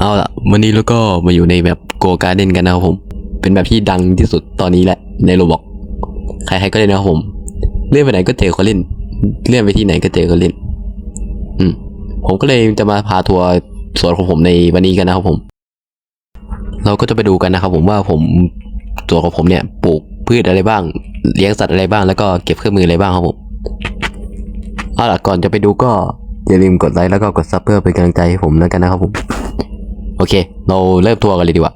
เอาล่ะวันนี้เราก็มาอยู่ในแบบโกการ์เด้นกันนะครับผม เป็นแบบที่ดังที่สุดตอนนี้แหละในโรบอกใครๆก็เล่นนะครับผม เลื่อนไปไหนก็เจอคนเล่น เลื่อนไปที่ไหนก็เจอคนเล่น อืม ผมก็เลยจะมาพาทัวร์สวนของผมในวันนี้กันนะครับผม เราก็จะไปดูกันนะครับผมว่าผมสวนของผมเนี่ย ปลูกพืชอะไรบ้าง เลี้ยงสัตว์อะไรบ้าง แล้วก็เก็บเครื่องมืออะไรบ้างครับผม เอาล่ะก่อนจะไปดูก็อย่าลืมกดไลค์แล้วก็กดซับเพื่อเป็นกำลังใจให้ผมแล้วกันนะครับผม โอเค เราเริ่มทัวร์กันเลยดีกว่า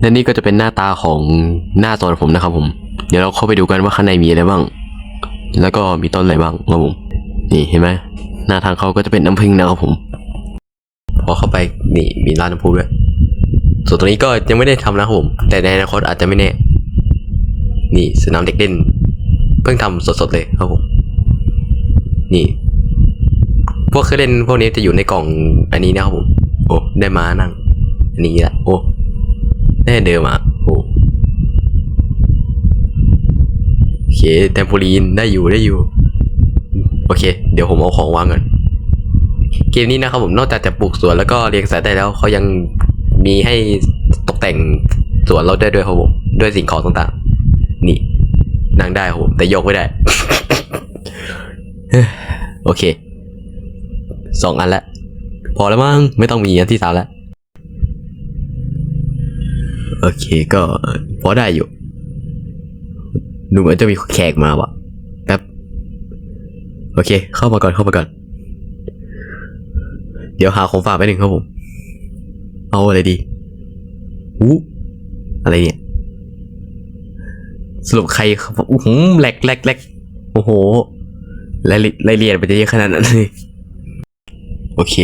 และนี่ก็จะเป็นหน้าตาของหน้าโซนผมนะครับผม เดี๋ยวเราเข้าไปดูกันว่าข้างในมีอะไรบ้าง แล้วก็มีต้นอะไรบ้างครับผม นี่เห็นไหมหน้าทางเขาก็จะเป็นน้ำผึ้งนะครับผม พอเข้าไปนี่มีร้านน้ำพุด้วย ส่วนตรงนี้ก็ยังไม่ได้ทำนะครับผม แต่ในอนาคตอาจจะไม่แน่ นี่สนามเด็กเล่น เพิ่งทำสดๆเลยครับผม นี่ พวกเครื่องเล่นพวกนี้จะอยู่ในกล่องอันนี้นะครับผม โอ้ได้มานั่ง อันนี้แหละโอ้ได้เดิมอะโอ้โอเคเทมโพลีนได้อยู่ได้อยู่ โอเค เดี๋ยวผมเอาของวางก่อนเกมนี้นะครับผมนอกจากจะปลูกสวนแล้วก็เลี้ยงสัตว์ได้แล้วเขายังมีให้ตกแต่งสวนเราได้ด้วยครับผมด้วยสิ่งของต่างๆ นี่นั่งได้ครับผมแต่ยกไม่ได้ โอเคสองอันละ พอแล้วมั้งไม่ต้องมีอันที่สามแล้ว โอเคก็พอได้อยู่ ดูเหมือนจะมีแขกมาวะแป๊บ โอเค เข้ามาก่อนเข้ามาก่อน เดี๋ยวหาของฝากไปหนึ่งครับผม เอาอะไรดีอู้อะไรเนี่ย สรุปใครครับอู้หแหลกแหลกแหลกโอ้โหรายละเอียดมันจะเยอะขนาดนั้นเลย อเค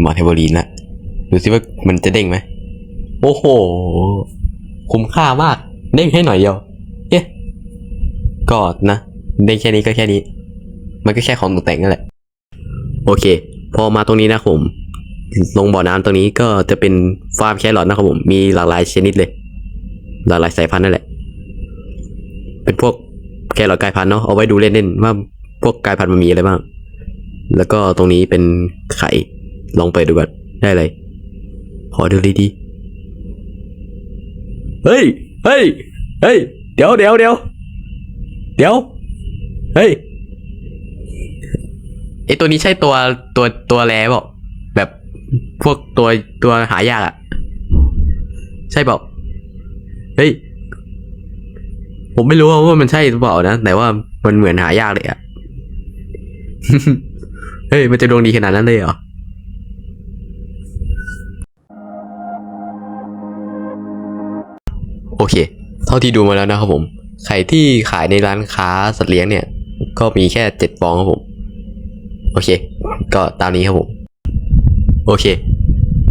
หมอเทบอรีนละดูสิว่ามันจะเด้งไหมโอ้โห คุ้มค่ามาก เด้งให้หน่อยเดียวเอ๊ะก็นะเด้งแค่นี้ก็แค่นี้ มันก็แค่ของตกแต่งนั่นแหละ โอเค พอมาตรงนี้นะครับผม ลงบ่อน้ำตรงนี้ก็จะเป็นฟาร์มแครอทนะครับผม มีหลากหลายชนิดเลย หลากหลายสายพันธุ์นั่นแหละ เป็นพวกแครอทกลายพันธุ์เนาะ เอาไว้ดูเล่นๆว่าพวกกลายพันธุ์มันมีอะไรบ้าง แล้วก็ตรงนี้เป็นไข่ ลองเปิดดูก่อนได้เลยขอดูดีดีๆเฮ้ย เฮ้ย เฮ้ย เดี๋ยวเดี๋ยวเดี๋ยวเดี๋ยว เฮ้ย ไอตัวนี้ใช่ตัวตัวตัวแร่เปล่าแบบพวกตัวตัวหายากอะใช่เปล่าเฮ้ย ผมไม่รู้ว่ามันใช่หรือเปล่านะ แต่ว่ามันเหมือนหายากเลยอะ เฮ้ย มันจะดวงดีขนาดนั้นเลยเหรอโอเค เท่าที่ดูมาแล้วนะครับผม ไข่ที่ขายในร้านค้าสัตว์เลี้ยงเนี่ย ก็มีแค่เจ็ดฟองครับผม โอเค ก็ตามนี้ครับผม โอเค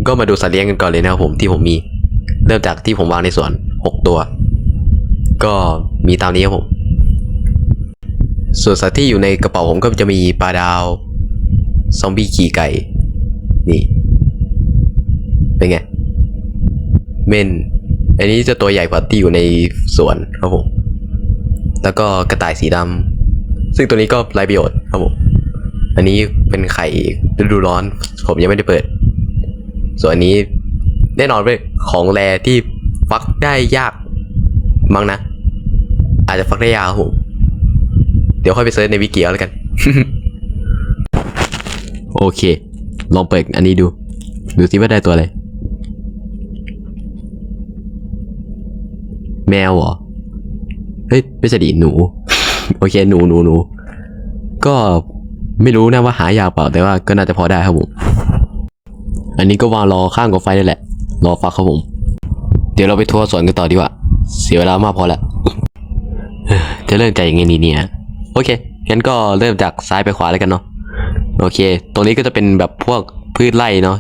ก็มาดูสัตว์เลี้ยงกันก่อนเลยนะครับผมที่ผมมี เริ่มจากที่ผมวางในสวนหกตัว ก็มีตามนี้ครับผม ส่วนสัตว์ที่อยู่ในกระเป๋าผมก็จะมีปลาดาว ซอมบี้ขี่ไก่ นี่ เป็นไง เม่นอันนี้จะตัวใหญ่กว่าที่อยู่ในสวนครับผม แล้วก็กระต่ายสีดำ ซึ่งตัวนี้ก็ไร้ประโยชน์ครับผม อันนี้เป็นไข่ฤดูร้อน ผมยังไม่ได้เปิด ส่วนอันนี้แน่นอนเป็นของแรที่ฟักได้ยากมั้งนะ อาจจะฟักได้ยากครับผม เดี๋ยวค่อยไปเซิร์ชในวิกิเอาแล้วกัน โอเค ลองเปิดอันนี้ดู ดูสิว่าได้ตัวอะไร แมวเหรอ เฮ้ย ไม่ใช่ดิหนู โอเค หนูหนูหนู ก็ไม่รู้นะว่าหายากเปล่า แต่ว่าก็น่าจะพอได้ครับผม อันนี้ก็วางรอข้างกองไฟนี่แหละ รอฟักครับผม เดี๋ยวเราไปทัวร์สวนกันต่อดีกว่า เสียเวลามากพอแล้ว จะเริ่มจยังไงดีเนี่ย โอเค งั้นก็เริ่มจากซ้ายไปขวาแล้วกันเนาะ โอเค ตรงนี้ก็จะเป็นแบบพวกพืชไร่เนาะ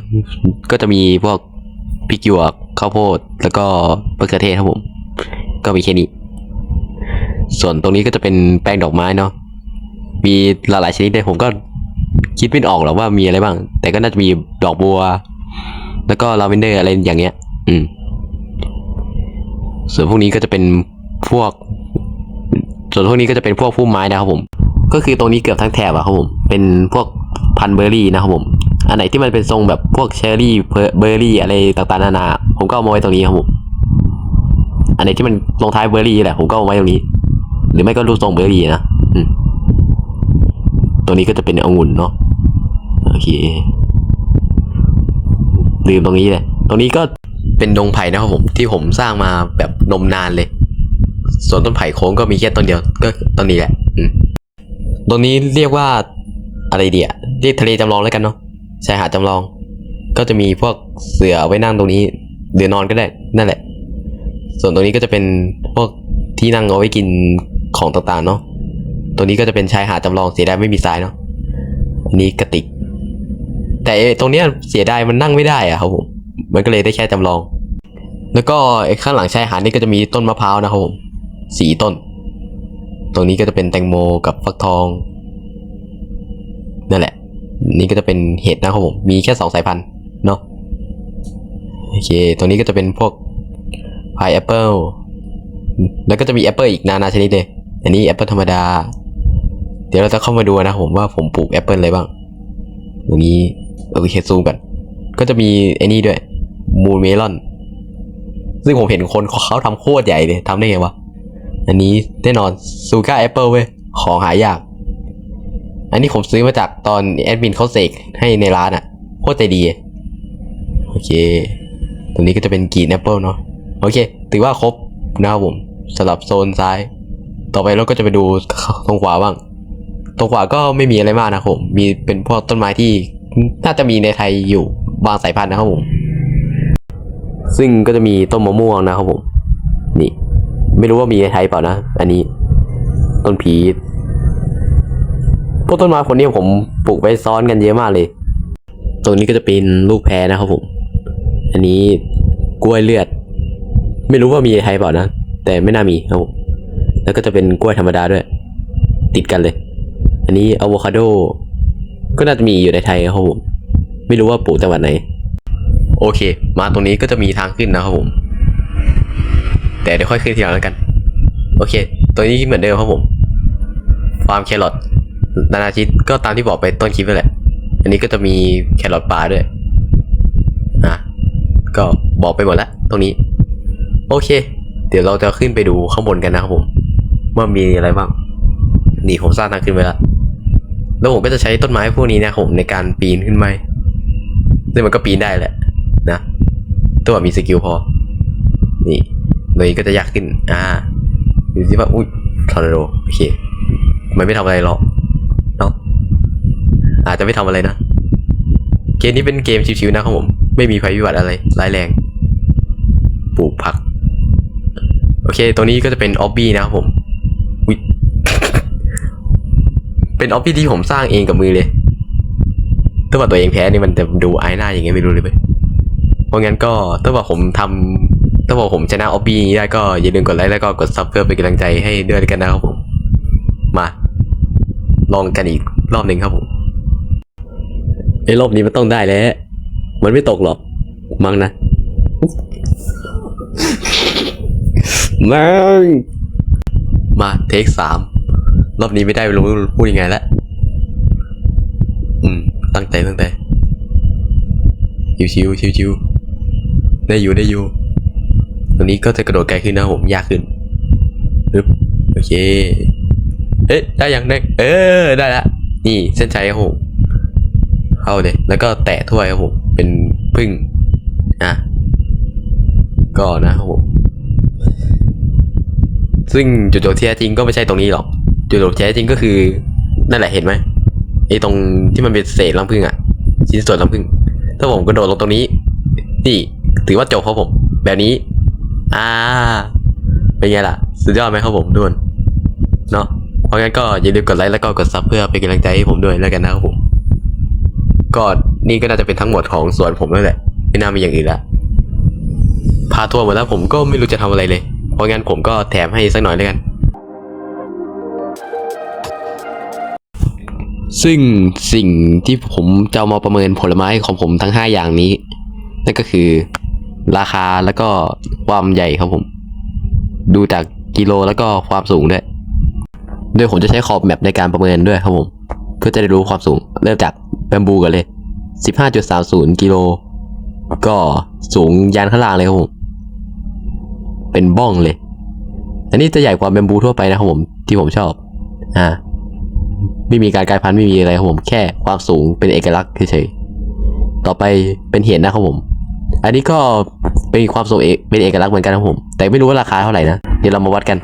ก็จะมีพวกพริกหยวกข้าวโพด แล้วก็มะเขือเทศครับผม ก็มีแค่นี้ ส่วนตรงนี้ก็จะเป็นแปลงดอกไม้เนาะ มีหลายๆชนิดเลยผมก็คิดไม่ออกหรอกว่ามีอะไรบ้าง แต่ก็น่าจะมีดอกบัว แล้วก็ลาเวนเดอร์อะไรอย่างเงี้ย อืม ส่วนพวกนี้ก็จะเป็นพวก ส่วนพวกนี้ก็จะเป็นพวกพุ่มไม้นะครับผม ก็คือตรงนี้เกือบทั้งแถบอะครับผม เป็นพวก พันเบอร์รี่นะครับผม อันไหนที่มันเป็นทรงแบบพวกเชอร์รี่เบอร์รี่อะไรต่างๆนานาผมก็เอามาไว้ตรงนี้ครับผม อันไหนที่มันลงท้ายเบอร์รี่แหละผมก็เอาไว้ตรงนี้ หรือไม่ก็รูปทรงเบอร์รี่นะตัวนี้ก็จะเป็นองุ่นเนาะโอเคลืมตรงนี้เลยตรงนี้ก็เป็นดงไผ่นะครับผมที่ผมสร้างมาแบบนมนานเลย ส่วนต้นไผ่โค้งก็มีแค่ต้นเดียวก็ต้นนี้แหละตรงนี้เรียกว่า อะไรเดียเรียกทะเลจำลองแล้วกันเนาะชายหาดจำลอง ก็จะมีพวกเสือไว้นั่งตรงนี้เดือนอนก็ได้นั่นแหละ ส่วนตรงนี้ก็จะเป็นพวกที่นั่งเอาไว้กินของต่างๆเนาะตรงนี้ก็จะเป็นชายหาดจำลองเสียดายไม่มีทรายเนาะอันนี้กระติก แต่ตรงเนี้ยเสียดายมันนั่งไม่ได้อะครับผมมันก็เลยได้แค่จำลอง แล้วก็ไอ้ข้างหลังชายหาดนี่ก็จะมีต้นมะพร้าวนะครับผมสี่ต้น ตรงนี้ก็จะเป็นแตงโมกับฟักทอง นั่นแหละ นี่ก็จะเป็นเห็ดนะครับผม มีแค่สองสายพันธุ์เนาะโอเค ตรงนี้ก็จะเป็นพวกพายแอปเปิลแล้วก็จะมีแอปเปิลอีกนานาชนิดเลย อันนี้แอปเปิลธรรมดา เดี๋ยวเราจะเข้ามาดูนะผมว่าผมปลูกแอปเปิลอะไรบ้าง ตรงนี้โอเคซูมกัน ก็จะมีไอ้นี่ด้วย มูนเมลอน ซึ่งผมเห็นคนเขาทำโคตรใหญ่เลยทำได้ไงวะ อันนี้แน่นอนซูก้าแอปเปิลเว้ย ของหายาก อันนี้ผมซื้อมาจากตอนแอดมินเขาเสกให้ในร้านอะ่ะโคตรใจดี โอเค ตรงนี้ก็จะเป็นกรีนแอปเปิลเนาะ โอเค ถือว่าครบนะครับผมสำหรับโซนซ้าย ต่อไปเราก็จะไปดูตรงขวาบ้าง ตรงขวาก็ไม่มีอะไรมากนะครับผม มีเป็นพวกต้นไม้ที่น่าจะมีในไทยอยู่บางสายพันธุ์นะครับผม ซึ่งก็จะมีต้นมะม่วงนะครับผม นี่ ไม่รู้ว่ามีในไทยเปล่านะ อันนี้ ต้นผี พวกต้นไม้คนนี้ผมปลูกไว้ซ้อนกันเยอะมากเลย ตรงนี้ก็จะเป็นลูกแพรนะครับผม อันนี้กล้วยเลือด ไม่รู้ว่ามีในไทยเปล่านะ แต่ไม่น่ามีครับผมแล้วก็จะเป็นกล้วยธรรมดาด้วย ติดกันเลย อันนี้อะโวคาโด ก็น่าจะมีอยู่ในไทยครับผม ไม่รู้ว่าปลูกจังหวัดไหน โอเค มาตรงนี้ก็จะมีทางขึ้นนะครับผม แต่เดี๋ยวค่อยขึ้นทีหลังแล้วกัน โอเค ตัวนี้เหมือนเดิมครับผม ฟาร์มแครอท นานาชิตก็ตามที่บอกไปต้นคลิปนั่นแหละ อันนี้ก็จะมีแครอทป่าด้วยอะก็บอกไปหมดแล้วตรงนี้ โอเค เดี๋ยวเราจะขึ้นไปดูข้างบนกันนะครับผมว่ามีอะไรบ้างนี่ผมสร้างทางขึ้นไปแล้วแล้วผมก็จะใช้ต้นไม้พวกนี้นะครับผมในการปีนขึ้นไปซึ่งมันก็ปีนได้แหละนะตัวมีสกิลพอ นี่เลยก็จะยากขึ้น อ่าดูสิว่า อุ้ยทอร์นาโดโอเค มันไม่ทำอะไรหรอก อาจจะไม่ทำอะไรนะ เกมนี้เป็นเกมชิวๆนะครับผม ไม่มีภัยพิบัติอะไรร้ายแรง ปลูกผัก โอเค ตัวนี้ก็จะเป็นออบบี้นะครับผมเป็นออบบี้ที่ผมสร้างเองกับมือเลยถ้าว่าตัวเองแพ้นี่มันจะดูอายหน้าอย่างเงี้ยไม่รู้เลยเว้ยเพราะงั้นก็ถ้าว่าผมทำถ้าว่าผมชนะออบบี้นี้ได้ก็อย่าลืมกดไลค์แล้วก็กดซับเพื่อเป็นกำลังใจให้ด้วยกันนะครับผม มา ลองกันอีกรอบหนึ่งครับผม ไอ้รอบนี้มันต้องได้แล้ว มันไม่ตกหรอก มั้งนะมังมาเทคสามรอบนี้ไม่ได้ไม่รู้พูดยังไงละอืม ตั้งใจตั้งใจชิวชิวชิวชิวๆได้อยู่ได้อยู่ตัวนี้ก็จะกระโดดไกลขึ้นนะผมยากขึ้นปึ๊บโอเค เอ๊ะ ได้ยังได้ เออ ได้ละ นี่เส้นชัยครับผม เข้าเลยแล้วก็แตะถ้วยครับผมเป็นพึ่งอะก็นะครับผมซึ่งจุดจบที่แท้จริงก็ไม่ใช่ตรงนี้หรอก จุดจบที่แท้จริงก็คือนั่นแหละเห็นไหมไอ้ตรงที่มันเป็นเศษรังผึ้งอะชิ้นส่วนรังผึ้งถ้าผมกระโดดลงตรงนี้ นี่ถือว่าจบครับผม แบบนี้ อ่า เป็นไงล่ะ สุดยอดไหมครับผมทุกคนเนาะเพราะงั้นก็อย่าลืมกดไลค์แล้วก็กดซับเพื่อเป็นกำลังใจให้ผมด้วยแล้วกันนะครับผม ก็นี่ก็น่าจะเป็นทั้งหมดของสวนผมแล้วแหละ ไม่น่ามีอย่างอื่นละ พาทัวร์หมดแล้วผมก็ไม่รู้จะทำอะไรเลย เพราะงั้นผมก็แถมให้สักหน่อยแล้วกัน ซึ่งสิ่งที่ผมจะมาประเมินผลไม้ของผมทั้ง 5 อย่างนี้ นั่นก็คือราคาแล้วก็ความใหญ่ครับผม ดูจากกิโลแล้วก็ความสูงด้วย โดยผมจะใช้ขอบแมปในการประเมินด้วยครับผม เพื่อจะได้รู้ความสูง เริ่มจาก บมบูกันเลย 15.30 กิโล ก็สูงยานข้างล่างเลยครับผม เป็นบ้องเลย อันนี้จะใหญ่กว่าแบมบูทั่วไปนะครับผม ที่ผมชอบ อ่า ไม่มีการกลายพันธุ์ไม่มีอะไรครับผม แค่ความสูงเป็นเอกลักษณ์เฉยๆ ต่อไปเป็นเห็นนะครับผม อันนี้ก็เป็นความสูงเอกเป็นเอกลักษณ์เหมือนกันครับผม แต่ไม่รู้ว่าราคาเท่าไหร่นะ เดี๋ยวเรามาวัดกัน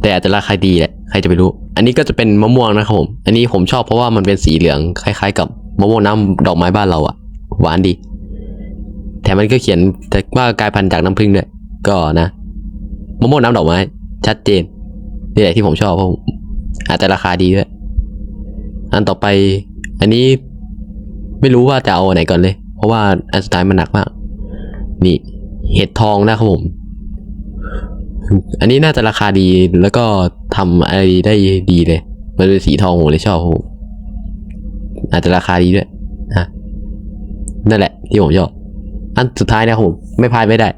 แต่อาจจะราคาดีแหละ ใครจะไปรู้ อันนี้ก็จะเป็นมะม่วงนะครับผมอันนี้ผมชอบเพราะว่ามันเป็นสีเหลืองคล้าย ๆ กับมะม่วงน้ำดอกไม้บ้านเราอะหวานดีแถมมันก็เขียนแต่ว่ากลายพันธุ์จากน้ำผึ้งด้วยก็นะมะม่วงน้ำดอกไม้ ชัดเจนนี่แหละที่ผมชอบเพราะอาจจะราคาดีด้วยอันต่อไป อันนี้ไม่รู้ว่าจะเอาไหนก่อนเลย เพราะว่าอันสุดท้ายมันหนักมาก นี่เห็ดทองนะครับผม อันนี้น่าจะราคาดีแล้วก็ ทำอะไรได้ดีเลย มันเป็นสีทองผมเลยชอบผมอาจจะราคาดีด้วยนะนั่นแหละที่ผมชอบ อันสุดท้ายนะครับผม ไม่พลาดไม่ได้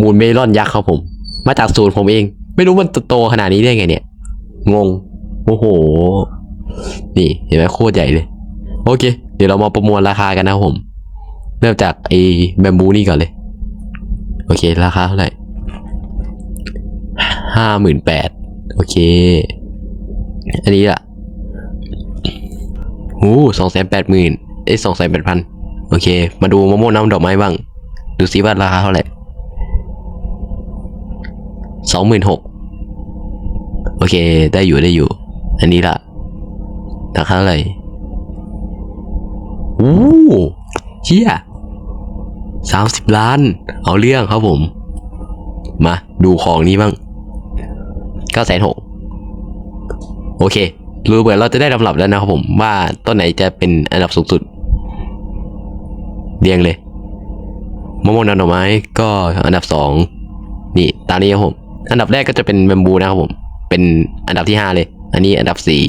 มูลเมลอนยักษ์ครับผม มาจากศูนย์ผมเอง ไม่รู้มันโตขนาดนี้ได้ไงเนี่ย งง โอ้โห นี่เห็นไหมโคตรใหญ่เลย โอเค เดี๋ยวเรามาประมวลราคากันนะครับผม เริ่มจากไอ้แบมบูนี่ก่อนเลย โอเค ราคาเท่าไหร่ห้าหมื่นแปด โอเค อันนี้ล่ะหูสองแสนแปดหมื่นเอ้สองแสนแปดพันโอเค มาดูมะม่วงน้ำดอกไม้บ้าง ดูซิว่าราคาเท่าไหร่สองหมื่นหกโอเค ได้อยู่ได้อยู่ อันนี้ล่ะราคาเท่าไหร่โอ้เชี่ยสามสิบล้าน เอาเรื่องครับผม มาดูของนี้บ้าง เก้าแสนหกโอเครู้เหมือนเราจะได้ลำดับแล้วนะครับผมว่าต้นไหนจะเป็นอันดับสูงสุดเรียงเลยมะม่วงน้ำดอกไม้ก็อันดับสองนี่ตามนี้ครับผมอันดับแรกก็จะเป็นแบมบูนะครับผม เป็นอันดับที่ห้าเลย อันนี้อันดับสี่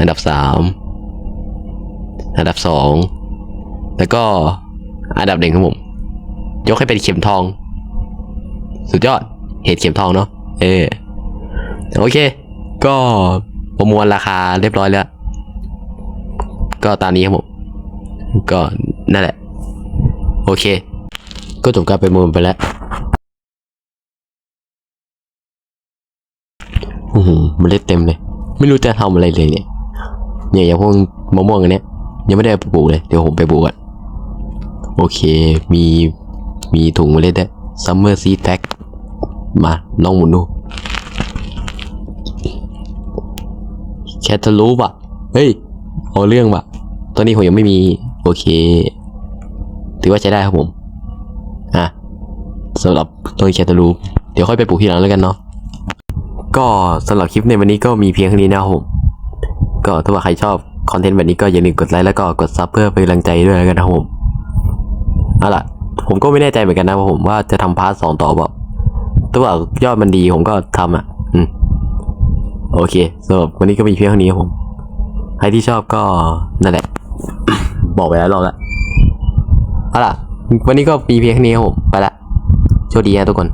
อันดับสามอันดับสองแล้วก็อันดับหนึ่งครับผม ยกให้เป็นเข็มทอง สุดยอดเห็ดเข็มทองเนาะเออ โอเค ก็ประมวลราคาเรียบร้อยแล้ว ก็ตามนี้ครับผม ก็นั่นแหละ โอเค ก็จบการประมวลไปแล้วอือหือเมันเล็ดเต็มเลย ไม่รู้จะทำอะไรเลยเนี่ยเนี่ยอย่างพวกมะม่วงอันเนี้ย ยังไม่ได้ปปลูกเลย เดี๋ยวผมไปปลูกก่อนโอเค มี มีถุงเมล็ดด้วย Summer Seed Pack มา ลองหมุนดู แคทลูปอะ เฮ้ย เอาเรื่องว่ะ ตอนนี้ผมยังไม่มี โอเค ถือว่าใช้ได้ครับผม อะสำหรับต้นแคทลูปเดี๋ยวค่อยไปปลูกทีหลังแล้วกันเนาะ ก็สำหรับคลิปในวันนี้ก็มีเพียงเท่านี้นะครับผม ก็ถ้าว่าใครชอบคอนเทนต์แบบนี้ก็อย่าลืมกดไลค์แล้วก็กดซับเพื่อเป็นกำลังใจด้วยแล้วกันนะครับผม เอาล่ะ ผมก็ไม่แน่ใจเหมือนกันนะผมว่าจะทำพาร์ทสองต่อเปล่าถ้าว่ายอดมันดีผมก็ทำอะ อืม โอเคสำหรับวันนี้ก็มีเพียงเท่านี้ครับผม ใครที่ชอบก็นั่นแหละ บอกไปแล้วรอบละเอาล่ะ วันนี้ก็มีเพียงเท่านี้ครับผม ไปละโชคดีนะทุกคน